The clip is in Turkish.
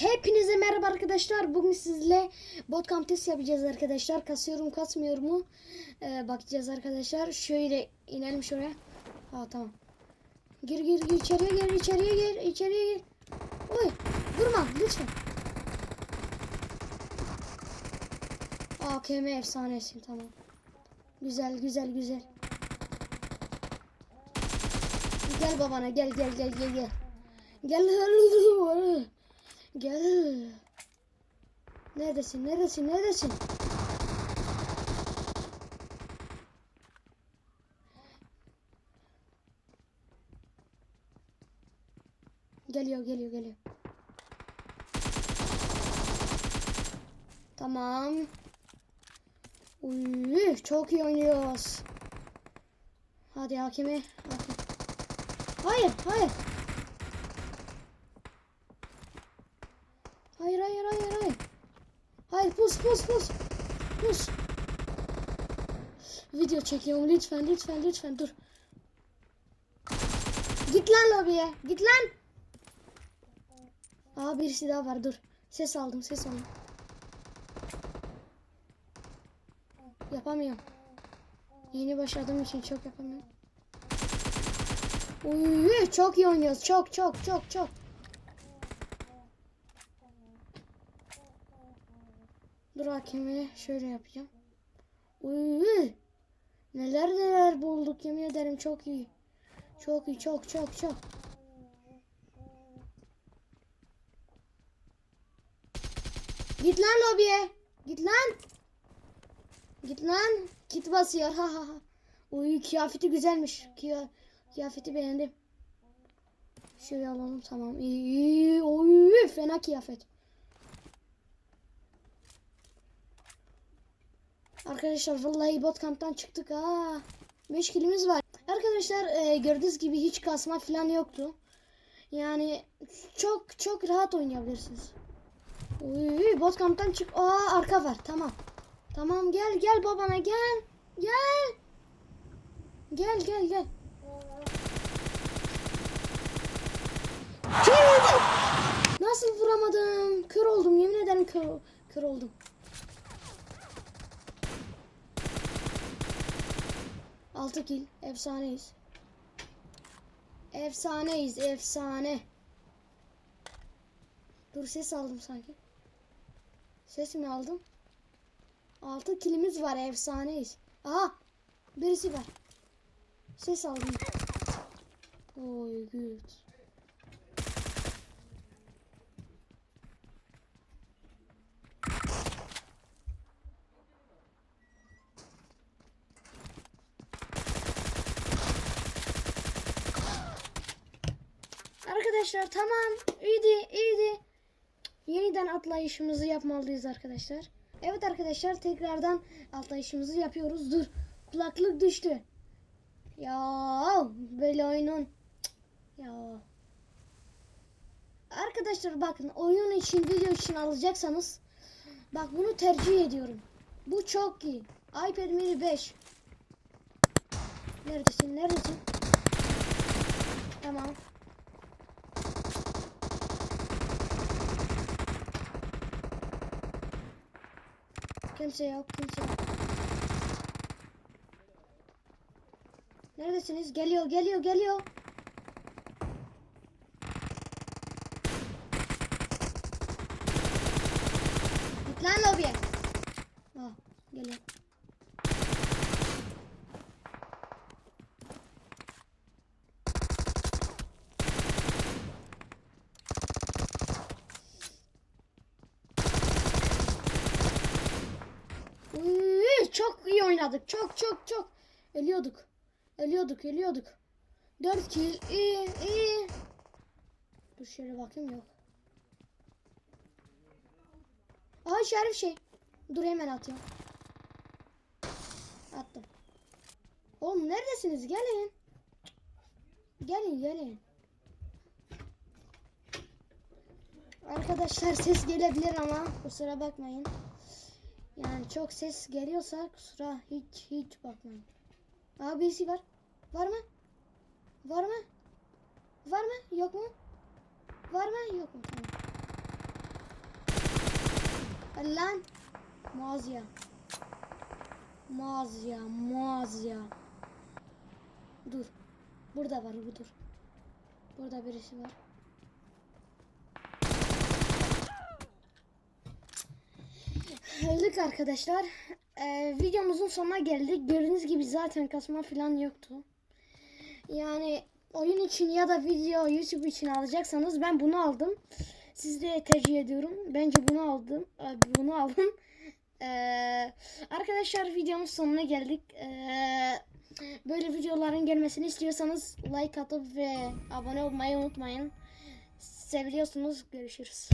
Hepinize merhaba arkadaşlar. Bugün sizle botcamp test yapacağız arkadaşlar. Kasıyorum kasmıyor mu? Ee, bakacağız arkadaşlar. Şöyle inelim şuraya. Ha tamam. Gir gir gir içeriye gir içeriye gir içeriye gir. Oy durma lütfen. AKM efsanesin tamam. Güzel güzel güzel. Gel babana gel gel gel gel gel. Gel. Gel. Neredesin? Neredesin? Neredesin? Geliyor, geliyor, geliyor. Tamam. Uy, çok iyi oynuyoruz. Hadi hakeme. Hakim. Hayır, hayır. Hayır hayır hayır hayır. Hayır pus pus pus. Pus. Video çekiyorum lütfen lütfen lütfen dur. Git lan lobiye. Git lan. Aa birisi daha var dur. Ses aldım ses aldım. Yapamıyorum. Yeni başladığım için çok yapamıyorum. Uy, çok iyi oynuyoruz. Çok çok çok çok. Dur hakemi şöyle yapacağım. Uy, neler neler bulduk yemin ederim çok iyi. Çok iyi çok çok çok. Git lan lobiye. Git lan. Git lan. Kit basıyor. Ha ha ha. Uy kıyafeti güzelmiş. Kıya kıyafeti beğendim. Şöyle alalım tamam. İyi. Oy fena kıyafet. Arkadaşlar vallahi botcamp'tan çıktık ha. 5 kilimiz var. Arkadaşlar e, gördüğünüz gibi hiç kasma falan yoktu. Yani çok çok rahat oynayabilirsiniz. Uy, botcamp'tan çık. Aa arka var. Tamam. Tamam gel gel babana gel. Gel. Gel gel gel. Nasıl vuramadım? Kör oldum. Yemin ederim kör, kör oldum. Altı kill. Efsaneyiz. Efsaneyiz. Efsane. Dur ses aldım sanki. Ses mi aldım? Altı kilimiz var. Efsaneyiz. Aha. Birisi var. Ses aldım. Oy good. Arkadaşlar tamam. İyiydi, iyiydi. Yeniden atlayışımızı yapmalıyız arkadaşlar. Evet arkadaşlar tekrardan atlayışımızı yapıyoruz. Dur. Kulaklık düştü. Ya böyle oyunun. Ya. Arkadaşlar bakın oyun için video için alacaksanız bak bunu tercih ediyorum. Bu çok iyi. iPad mini 5. Neredesin? Neredesin? Tamam. Kimse yok, kimse yok. Neredesiniz? Geliyor, geliyor, geliyor. Git lan lobiye. Ah, geliyor. Çok iyi oynadık. Çok çok çok. Ölüyorduk. Ölüyorduk, ölüyorduk. 4 kill. İyi, iyi. Dur şöyle bakayım yok. Aha şerif şey. Dur hemen atıyorum. Attım. Oğlum neredesiniz? Gelin. Gelin gelin. Arkadaşlar ses gelebilir ama kusura bakmayın. Yani çok ses geliyorsa kusura hiç hiç bakmayın. Aa birisi var. Var mı? Var mı? Var mı? Yok mu? Var mı? Yok mu? Tamam. lan. Mazya. Mazya, mazya. Dur. Burada var, dur. Burada birisi var. Öldük arkadaşlar. Ee, videomuzun sonuna geldik. Gördüğünüz gibi zaten kasma falan yoktu. Yani oyun için ya da video YouTube için alacaksanız ben bunu aldım. Siz de tercih ediyorum. Bence bunu aldım. Ee, Bunu aldım. Ee, arkadaşlar videomuz sonuna geldik. Ee, böyle videoların gelmesini istiyorsanız like atıp ve abone olmayı unutmayın. Seviliyorsunuz. Görüşürüz.